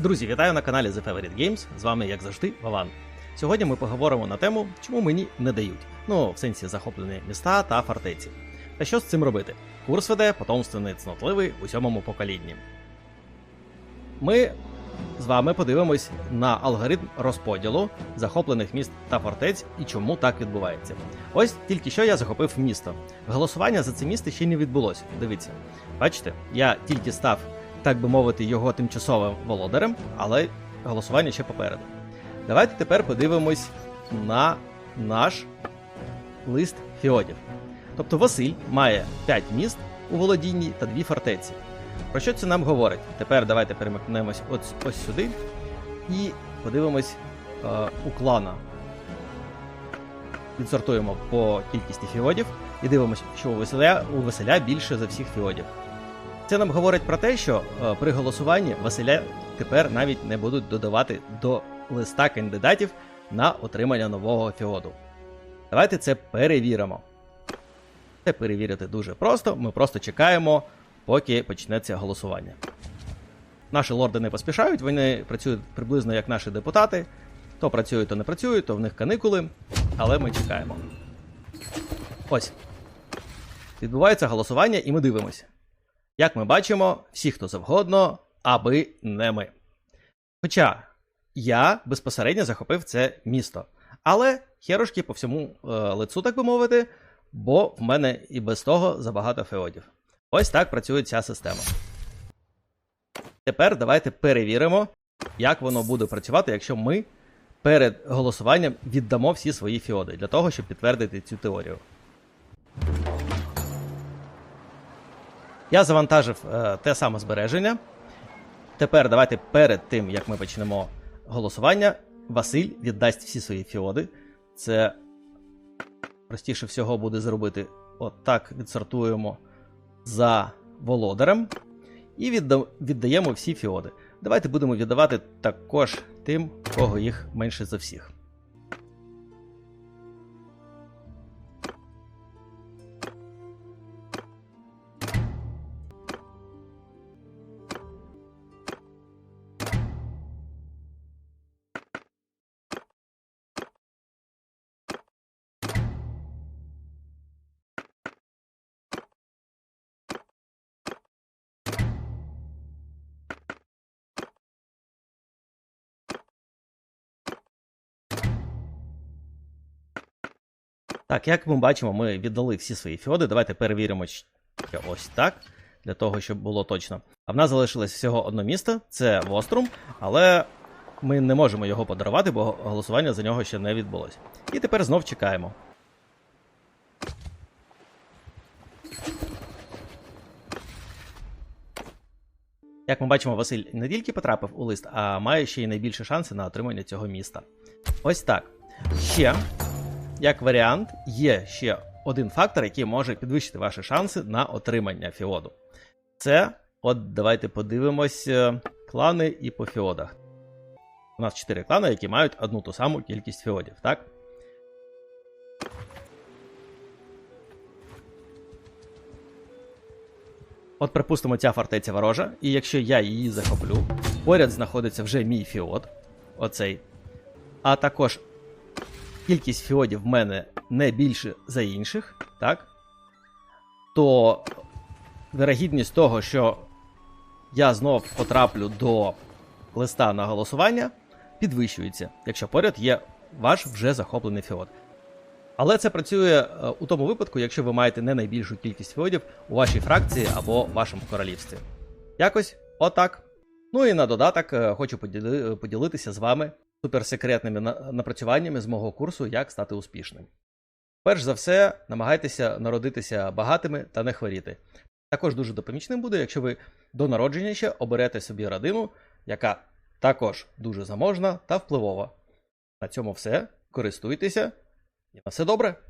Друзі, вітаю на каналі The Favorite Games. З вами, як завжди, Вован. Сьогодні ми поговоримо на тему, чому мені не дають. Ну, в сенсі захоплені міста та фортеці. Та що з цим робити? Курс веде потомственний цнотливий у сьомому поколінні. Ми з вами подивимось на алгоритм розподілу захоплених міст та фортець і чому так відбувається. Ось тільки що я захопив місто. Голосування за це місто ще не відбулося. Дивіться, бачите, я тільки став, так би мовити, його тимчасовим володарем, але голосування ще попереду. Давайте тепер подивимось на наш лист фіодів. Тобто Василь має 5 міст у володінні та 2 фортеці. Про що це нам говорить? Тепер давайте перемикнемось ось, ось сюди і подивимось е, у клана. Відсортуємо по кількості фіодів і дивимося, що у Василя, у Василя більше за всіх фіодів. Це нам говорить про те, що е, при голосуванні Василя тепер навіть не будуть додавати до листа кандидатів на отримання нового фіоду. Давайте це перевіримо. Це перевірити дуже просто. Ми просто чекаємо, поки почнеться голосування. Наші лорди не поспішають, вони працюють приблизно як наші депутати. То працюють, то не працюють, то в них каникули, але ми чекаємо. Ось. Відбувається голосування, і ми дивимося. Як ми бачимо, всі, хто завгодно, аби не ми. Хоча я безпосередньо захопив це місто. Але херушки по всьому е, лицу, так би мовити, бо в мене і без того забагато феодів. Ось так працює ця система. Тепер давайте перевіримо, як воно буде працювати, якщо ми перед голосуванням віддамо всі свої фіоди для того, щоб підтвердити цю теорію. Я завантажив е, те саме збереження. Тепер давайте перед тим, як ми почнемо голосування, Василь віддасть всі свої фіоди. Це простіше всього буде зробити от відсортуємо за володарем і відда... віддаємо всі фіоди. Давайте будемо віддавати також тим, кого їх менше за всіх. Так, як ми бачимо, ми віддали всі свої фіоди. Давайте перевіримо ось так, для того, щоб було точно. А в нас залишилось всього одне місто це Вострум, але ми не можемо його подарувати, бо голосування за нього ще не відбулось. І тепер знов чекаємо. Як ми бачимо, Василь не тільки потрапив у лист, а має ще й найбільше шанси на отримання цього міста. Ось так. Ще як варіант, є ще один фактор, який може підвищити ваші шанси на отримання фіоду. Це, от давайте подивимось, е, клани і по фіодах. У нас 4 клани, які мають одну ту саму кількість фіодів, так? От, припустимо, ця фортеця ворожа, і якщо я її захоплю, поряд знаходиться вже мій фіод, оцей. А також кількість фіодів в мене не більше за інших, так? То вирогідність того, що я знов потраплю до листа на голосування, підвищується, якщо поряд є ваш вже захоплений фіод. Але це працює е, у тому випадку, якщо ви маєте не найбільшу кількість фіодів у вашій фракції або вашому королівстві. Якось отак. Ну і на додаток е, хочу поділи, поділитися з вами суперсекретними напрацюваннями з мого курсу Як стати успішним. Перш за все, намагайтеся народитися багатими та не хворіти. Також дуже допомічним буде, якщо ви до народження ще оберете собі родину, яка також дуже заможна та впливова. На цьому все. Користуйтеся і на все добре!